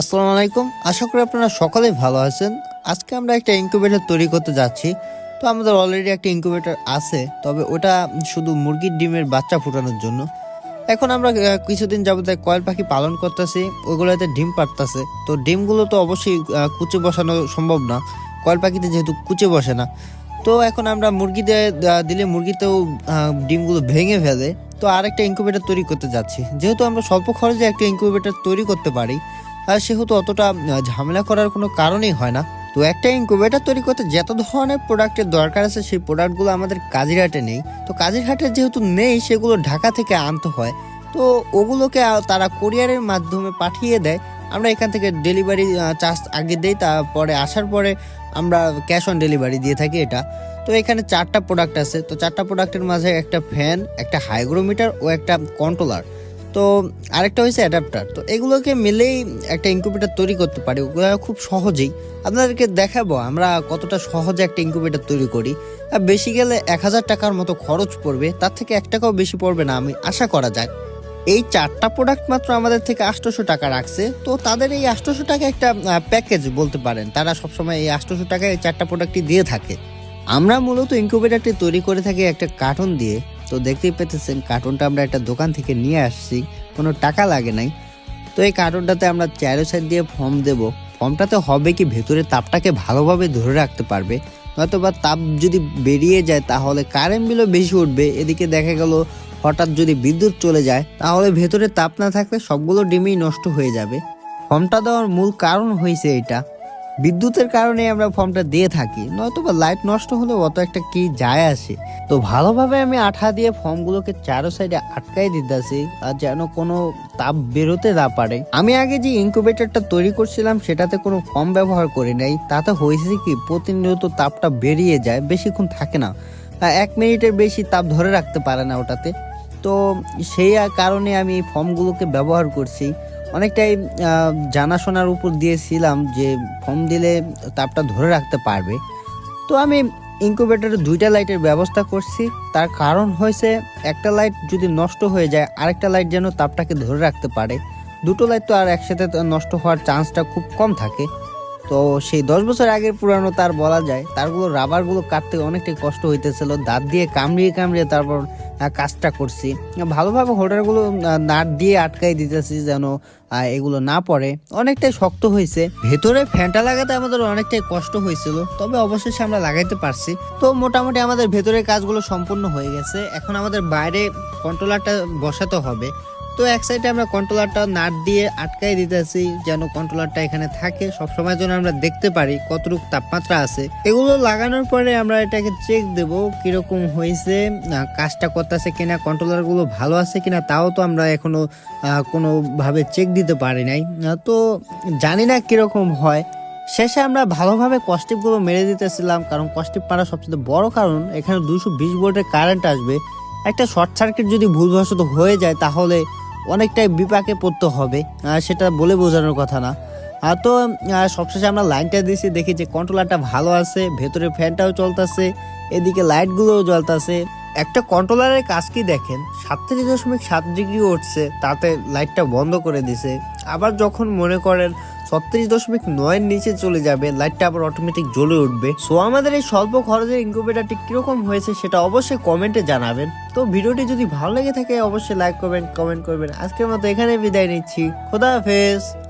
আসসালামু আলাইকুম। আশা করি আপনারা সকলেই ভালো আছেন। আজকে আমরা একটা ইনকিউবেটর তৈরি করতে যাচ্ছি। তো আমাদের অলরেডি একটা ইনকিউবেটর আছে, তবে ওটা শুধু মুরগির ডিমের বাচ্চা ফোটানোর জন্য। এখন আমরা কিছুদিন যাবত কয়েল পাখি পালন করতেছি ওইগুলোতে ডিম পারতেছে তো ডিমগুলো তো অবশ্যই কুচে বসানো সম্ভব না। কয়েল পাখিতে যেহেতু কুচে বসে না। তো এখন আমরা মুরগিতে দিলে মুরগিতেও ডিমগুলো ভেঙে ফেলে। তো আরেকটা ইনকিউবেটর তৈরি করতে যাচ্ছি। যেহেতু আমরা স্বল্প খরচে একটা ইনকিউবেটর তৈরি করতে পারি সেহেতু অতটা ঝামেলা করার কোনো কারণই হয় না। তো একটা ইনকিউবেটর তৈরি করতে যত ধরনের প্রোডাক্টের দরকার আছে, সেই প্রোডাক্টগুলো আমাদের কাজিরহাটে নেই। তো কাজিরহাটে যেহেতু নেই, সেগুলো ঢাকা থেকে আনতে হয়। তো ওগুলোকে তারা কোরিয়ারের মাধ্যমে পাঠিয়ে দেয়। আমরা এখান থেকে ডেলিভারি চার্জ আগে দেই, তারপরে আসার পরে আমরা ক্যাশ অন ডেলিভারি দিয়ে থাকি এটা। তো এখানে চারটা প্রোডাক্ট আছে। তো চারটা প্রোডাক্টের মাঝে একটা ফ্যান একটা হাইগ্রোমিটার ও একটা কন্ট্রোলার তো আরেকটা হয়েছে অ্যাডাপ্টার তো এগুলোকে মিলেই একটা ইনকিউবেটর তৈরি করতে পারি। ওগুলো খুব সহজেই আপনাদেরকে দেখাবো আমরা কতটা সহজে একটা ইনকিউবেটর তৈরি করি। আর বেশি গেলে এক হাজার টাকার মতো খরচ পড়বে, তার থেকে এক টাকাও বেশি পড়বে না, আমি আশা করা যায়। এই চারটা প্রোডাক্ট মাত্র আমাদের থেকে আটশোশো টাকা রাখছে। তো তাদের এই আটশোশো টাকা একটা প্যাকেজ বলতে পারেন। তারা সবসময় এই আটশোশো টাকায় এই চারটা প্রোডাক্টটি দিয়ে থাকে। আমরা মূলত ইনকিউবেটরটি তৈরি করে থাকি একটা কার্টন দিয়ে। তো দেখতেই পেতেছেন কার্টুনটা আমরা একটা দোকান থেকে নিয়ে আসছি, কোনো টাকা লাগে নাই। তো এই কার্টনটাতে আমরা চারো সাইড দিয়ে ফর্ম দেব। ফর্মটাতে হবে কি, ভেতরে তাপটাকে ভালোভাবে ধরে রাখতে পারবে। নয়তো বা তাপ যদি বেরিয়ে যায়, তাহলে কারেন্ট বিলও বেশি উঠবে। এদিকে দেখা গেল, হঠাৎ যদি বিদ্যুৎ চলে যায়, তাহলে ভেতরে তাপ না থাকলে সবগুলো ডিমই নষ্ট হয়ে যাবে। ফর্মটা দেওয়ার মূল কারণ হয়েছে এটা বিদ্যুতের কারণে আমরা ফর্মটা দিয়ে থাকি নয়তো বা লাইট নষ্ট হলে অত একটা কি যায় আসে। তো ভালোভাবে আমি আঠা দিয়ে ফর্মগুলোকে চারো সাইডে আটকাই দিতেছি, আর যেন কোনো তাপ বেরোতে না পারে। আমি আগে যে ইনকিউবেটরটা তৈরি করছিলাম, সেটাতে কোনো ফর্ম ব্যবহার করি নাই। তাতে হয়েছে কি, প্রতিনিয়ত তাপটা বেরিয়ে যায়, বেশিক্ষণ থাকে না। এক মিনিটের বেশি তাপ ধরে রাখতে পারে না ওটাতে। তো সেই কারণে আমি ফর্মগুলোকে ব্যবহার করছি। অনেকটাই জানাশোনার উপর দিয়েছিলাম যে ফর্ম দিলে তাপটা ধরে রাখতে পারবে। তো আমি ইনকিউবেটরে দুইটা লাইটের ব্যবস্থা করছি। তার কারণ হয়েছে, একটা লাইট যদি নষ্ট হয়ে যায়, আরেকটা লাইট যেন তাপটাকে ধরে রাখতে পারে। দুটো লাইট তো আর একসাথে নষ্ট হওয়ার চান্সটা খুব কম থাকে। তো সেই দশ বছর আগের পুরানো তার বলা যায়, তারগুলো রাবারগুলো কাটতে অনেকটাই কষ্ট হইতেছিল। দাঁত দিয়ে কামড়িয়ে কামড়িয়ে তারপর কাজটা করছি। ভালোভাবে হোল্ডারগুলো নাট দিয়ে আটকাই দিতেছি যেন এগুলো না পড়ে। অনেকটাই শক্ত হয়েছে। ভেতরে ফ্যানটা লাগাতে আমাদের অনেকটাই কষ্ট হয়েছিল, তবে অবশেষে আমরা লাগাইতে পারছি। তো মোটামুটি আমাদের ভেতরের কাজগুলো সম্পূর্ণ হয়ে গেছে। এখন আমাদের বাইরে কন্ট্রোলারটা বসাতে হবে। তো এক সাইডে আমরা কন্ট্রোলারটা নাট দিয়ে আটকাই দিতেছি, যেন কন্ট্রোলারটা এখানে থাকে। সব সময় যেন আমরা দেখতে পারি কতটুকু তাপমাত্রা আছে। এগুলো লাগানোর পরে আমরা এটাকে চেক দেব, কীরকম হয়েছে কাজটা করতেছে কিনা কন্ট্রোলারগুলো ভালো আছে কিনা, তাও তো আমরা এখনও কোনোভাবে চেক দিতে পারি নাই। তো জানি না কীরকম হয়। শেষে আমরা ভালোভাবে কস্টিপগুলো মেরে দিতেছিলাম, কারণ কস্টিপ মারা সবচেয়ে বড় কারণ, এখানে দুশো বিশ ভোল্টের কারেন্ট আসবে। একটা শর্ট সার্কিট যদি ভুলবশত হয়ে যায়, তাহলে অনেকটাই বিপাকে পড়তে হবে সেটা বলে বোঝানোর কথা না। তো সবশেষে আমরা লাইনটা দিয়েছি, দেখি যে কন্ট্রোলারটা ভালো আছে, ভেতরে ফ্যানটাও চলতেছে, এদিকে লাইটগুলোও জ্বলতেছে। একটা কন্ট্রোলারের কাজ কি দেখেন সাতত্রিশ দশমিক সাত ডিগ্রি উঠছে, তাতে লাইটটা বন্ধ করে দিছে। আবার যখন মনে করেন ছত্রিশ দশমিক নয়ের নিচে চলে যাবে, লাইটটা আবার অটোমেটিক জ্বলে উঠবে। সো আমাদের এই স্বল্প খরচের ইনকিউবেটারটি কীরকম হয়েছে সেটা অবশ্যই কমেন্টে জানাবেন। তো, ভিডিওটি যদি ভালো লেগে থাকে, অবশ্যই লাইক করবেন কমেন্ট করবেন। আজকের মতো এখানে বিদায় নিচ্ছি। খোদা হাফেজ।